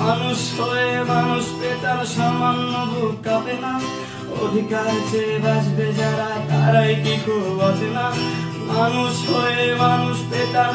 মানুষ হয়ে মানুষ পেতার সামান্য বুক কাঁপে না অধিকার চেয়ে বাঁচবে যারা তারাই কি খুব না মানুষ হয়ে মানুষ পেতার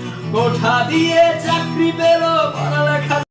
কোঠা দিয়ে চাকরি পেল।